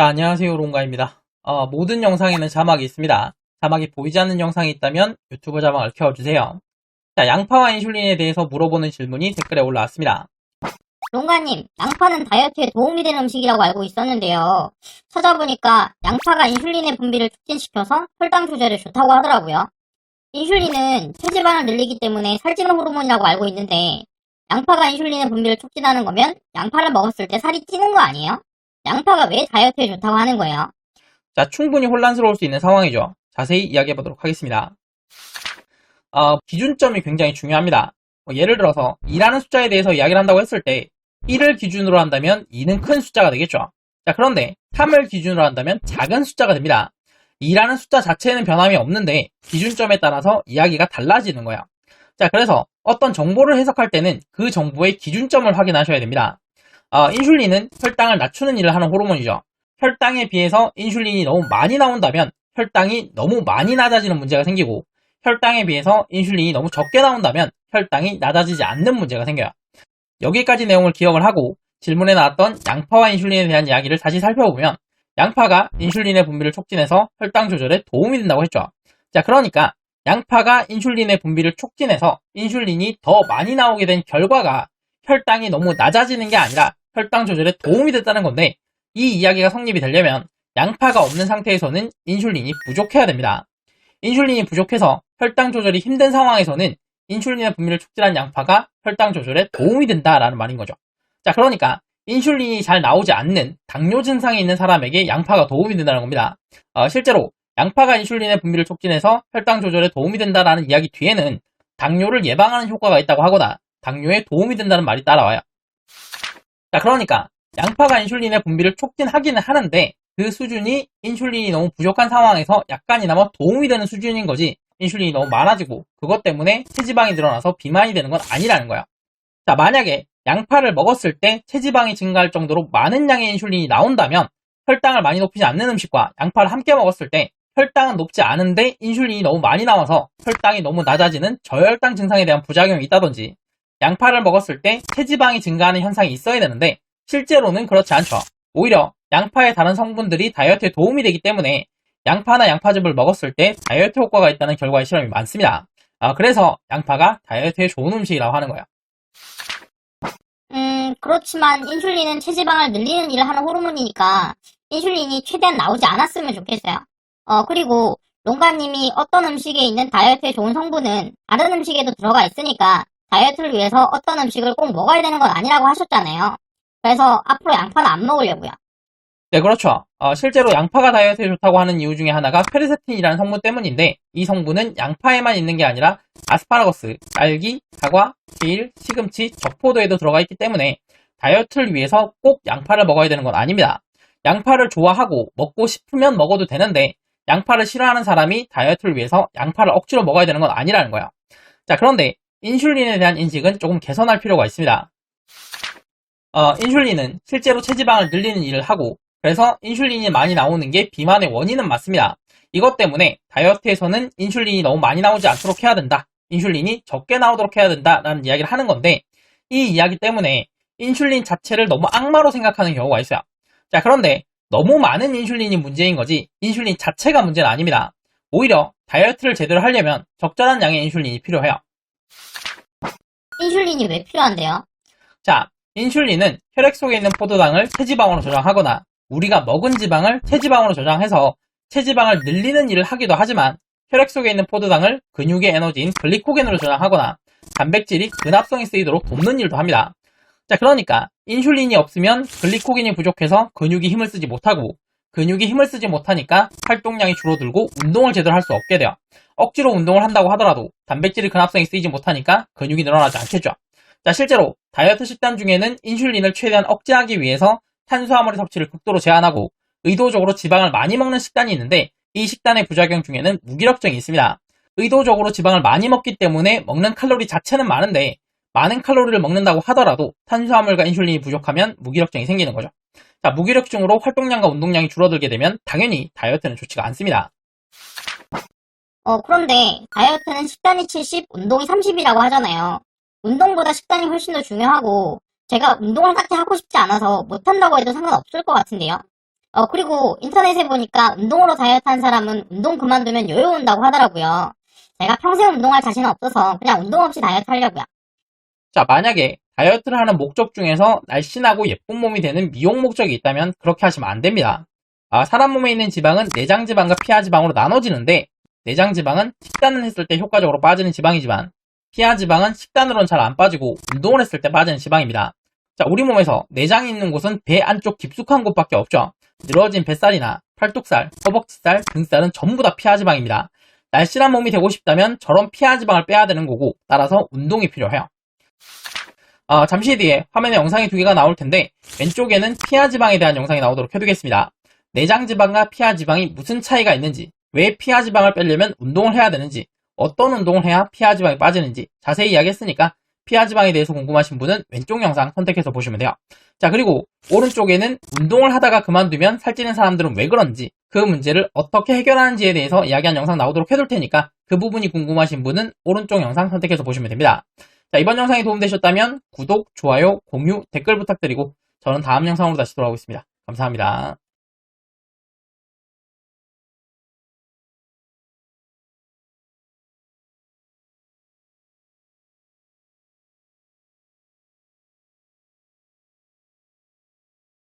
자, 안녕하세요. 롱가입니다. 어, 모든 영상에는 자막이 있습니다. 자막이 보이지 않는 영상이 있다면 유튜브 자막을 켜주세요. 자, 양파와 인슐린에 대해서 물어보는 질문이 댓글에 올라왔습니다. 롱가님, 양파는 다이어트에 도움이 되는 음식이라고 알고 있었는데요. 찾아보니까 양파가 인슐린의 분비를 촉진시켜서 혈당 조절에 좋다고 하더라고요. 인슐린은 체지방을 늘리기 때문에 살찌는 호르몬이라고 알고 있는데 양파가 인슐린의 분비를 촉진하는 거면 양파를 먹었을 때 살이 찌는 거 아니에요? 양파가 왜 다이어트에 좋다고 하는 거예요? 자, 충분히 혼란스러울 수 있는 상황이죠. 자세히 이야기해 보도록 하겠습니다. 어, 기준점이 굉장히 중요합니다. 뭐 예를 들어서 2라는 숫자에 대해서 이야기를 한다고 했을 때 1을 기준으로 한다면 2는 큰 숫자가 되겠죠. 자, 그런데 3을 기준으로 한다면 작은 숫자가 됩니다. 2라는 숫자 자체에는 변함이 없는데 기준점에 따라서 이야기가 달라지는 거예요. 자, 그래서 어떤 정보를 해석할 때는 그 정보의 기준점을 확인하셔야 됩니다. 어, 인슐린은 혈당을 낮추는 일을 하는 호르몬이죠. 혈당에 비해서 인슐린이 너무 많이 나온다면 혈당이 너무 많이 낮아지는 문제가 생기고 혈당에 비해서 인슐린이 너무 적게 나온다면 혈당이 낮아지지 않는 문제가 생겨요. 여기까지 내용을 기억을 하고 질문에 나왔던 양파와 인슐린에 대한 이야기를 다시 살펴보면 양파가 인슐린의 분비를 촉진해서 혈당 조절에 도움이 된다고 했죠. 자, 그러니까 양파가 인슐린의 분비를 촉진해서 인슐린이 더 많이 나오게 된 결과가 혈당이 너무 낮아지는 게 아니라 혈당 조절에 도움이 됐다는 건데 이 이야기가 성립이 되려면 양파가 없는 상태에서는 인슐린이 부족해야 됩니다. 인슐린이 부족해서 혈당 조절이 힘든 상황에서는 인슐린의 분비를 촉진한 양파가 혈당 조절에 도움이 된다라는 말인 거죠. 자, 그러니까 인슐린이 잘 나오지 않는 당뇨 증상이 있는 사람에게 양파가 도움이 된다는 겁니다. 어, 실제로 양파가 인슐린의 분비를 촉진해서 혈당 조절에 도움이 된다라는 이야기 뒤에는 당뇨를 예방하는 효과가 있다고 하거나 당뇨에 도움이 된다는 말이 따라와요. 자, 그러니까 양파가 인슐린의 분비를 촉진하기는 하는데 그 수준이 인슐린이 너무 부족한 상황에서 약간이나마 도움이 되는 수준인 거지 인슐린이 너무 많아지고 그것 때문에 체지방이 늘어나서 비만이 되는 건 아니라는 거야. 자, 만약에 양파를 먹었을 때 체지방이 증가할 정도로 많은 양의 인슐린이 나온다면 혈당을 많이 높이지 않는 음식과 양파를 함께 먹었을 때 혈당은 높지 않은데 인슐린이 너무 많이 나와서 혈당이 너무 낮아지는 저혈당 증상에 대한 부작용이 있다든지 양파를 먹었을 때 체지방이 증가하는 현상이 있어야 되는데 실제로는 그렇지 않죠. 오히려 양파의 다른 성분들이 다이어트에 도움이 되기 때문에 양파나 양파즙을 먹었을 때 다이어트 효과가 있다는 결과의 실험이 많습니다. 아, 그래서 양파가 다이어트에 좋은 음식이라고 하는 거예요. 음, 그렇지만 인슐린은 체지방을 늘리는 일을 하는 호르몬이니까 인슐린이 최대한 나오지 않았으면 좋겠어요. 어, 그리고 롱가님이 어떤 음식에 있는 다이어트에 좋은 성분은 다른 음식에도 들어가 있으니까 다이어트를 위해서 어떤 음식을 꼭 먹어야 되는 건 아니라고 하셨잖아요. 그래서 앞으로 양파는 안 먹으려고요. 네, 그렇죠. 어, 실제로 양파가 다이어트에 좋다고 하는 이유 중에 하나가 페르세틴이라는 성분 때문인데 이 성분은 양파에만 있는 게 아니라 아스파라거스, 딸기, 사과, 케일, 시금치, 적포도에도 들어가 있기 때문에 다이어트를 위해서 꼭 양파를 먹어야 되는 건 아닙니다. 양파를 좋아하고 먹고 싶으면 먹어도 되는데 양파를 싫어하는 사람이 다이어트를 위해서 양파를 억지로 먹어야 되는 건 아니라는 거예요. 자, 그런데 인슐린에 대한 인식은 조금 개선할 필요가 있습니다. 어, 인슐린은 실제로 체지방을 늘리는 일을 하고 그래서 인슐린이 많이 나오는 게 비만의 원인은 맞습니다. 이것 때문에 다이어트에서는 인슐린이 너무 많이 나오지 않도록 해야 된다. 인슐린이 적게 나오도록 해야 된다라는 이야기를 하는 건데 이 이야기 때문에 인슐린 자체를 너무 악마로 생각하는 경우가 있어요. 자, 그런데 너무 많은 인슐린이 문제인 거지 인슐린 자체가 문제는 아닙니다. 오히려 다이어트를 제대로 하려면 적절한 양의 인슐린이 필요해요. 인슐린이 왜 필요한데요? 자, 인슐린은 혈액 속에 있는 포도당을 체지방으로 저장하거나 우리가 먹은 지방을 체지방으로 저장해서 체지방을 늘리는 일을 하기도 하지만 혈액 속에 있는 포도당을 근육의 에너지인 글리코겐으로 저장하거나 단백질이 근합성이 쓰이도록 돕는 일도 합니다. 자, 그러니까 인슐린이 없으면 글리코겐이 부족해서 근육이 힘을 쓰지 못하고 근육이 힘을 쓰지 못하니까 활동량이 줄어들고 운동을 제대로 할 수 없게 돼요. 억지로 운동을 한다고 하더라도 단백질이 근합성이 쓰이지 못하니까 근육이 늘어나지 않겠죠. 자, 실제로 다이어트 식단 중에는 인슐린을 최대한 억제하기 위해서 탄수화물의 섭취를 극도로 제한하고 의도적으로 지방을 많이 먹는 식단이 있는데 이 식단의 부작용 중에는 무기력증이 있습니다. 의도적으로 지방을 많이 먹기 때문에 먹는 칼로리 자체는 많은데 많은 칼로리를 먹는다고 하더라도 탄수화물과 인슐린이 부족하면 무기력증이 생기는 거죠. 자, 무기력증으로 활동량과 운동량이 줄어들게 되면 당연히 다이어트는 좋지가 않습니다. 어, 그런데 다이어트는 식단이 70, 운동이 30이라고 하잖아요. 운동보다 식단이 훨씬 더 중요하고 제가 운동을 딱히 하고 싶지 않아서 못한다고 해도 상관없을 것 같은데요. 어, 그리고 인터넷에 보니까 운동으로 다이어트 한 사람은 운동 그만두면 요요 온다고 하더라고요. 제가 평생 운동할 자신은 없어서 그냥 운동 없이 다이어트 하려고요. 자, 만약에 다이어트를 하는 목적 중에서 날씬하고 예쁜 몸이 되는 미용 목적이 있다면 그렇게 하시면 안 됩니다. 아, 사람 몸에 있는 지방은 내장 지방과 피하 지방으로 나눠지는데 내장 지방은 식단을 했을 때 효과적으로 빠지는 지방이지만 피하 지방은 식단으로는 잘 안 빠지고 운동을 했을 때 빠지는 지방입니다. 자, 우리 몸에서 내장이 있는 곳은 배 안쪽 깊숙한 곳밖에 없죠. 늘어진 뱃살이나 팔뚝살, 허벅지살, 등살은 전부 다 피하 지방입니다. 날씬한 몸이 되고 싶다면 저런 피하 지방을 빼야 되는 거고 따라서 운동이 필요해요. 아, 잠시 뒤에 화면에 영상이 두 개가 나올 텐데 왼쪽에는 피하 지방에 대한 영상이 나오도록 해두겠습니다. 내장 지방과 피하 지방이 무슨 차이가 있는지, 왜 피하 지방을 빼려면 운동을 해야 되는지, 어떤 운동을 해야 피하 지방이 빠지는지 자세히 이야기했으니까 피하 지방에 대해서 궁금하신 분은 왼쪽 영상 선택해서 보시면 돼요. 자, 그리고 오른쪽에는 운동을 하다가 그만두면 살찌는 사람들은 왜 그런지, 그 문제를 어떻게 해결하는지에 대해서 이야기한 영상 나오도록 해둘 테니까 그 부분이 궁금하신 분은 오른쪽 영상 선택해서 보시면 됩니다. 자, 이번 영상이 도움되셨다면 구독, 좋아요, 공유, 댓글 부탁드리고 저는 다음 영상으로 다시 돌아오겠습니다. 감사합니다.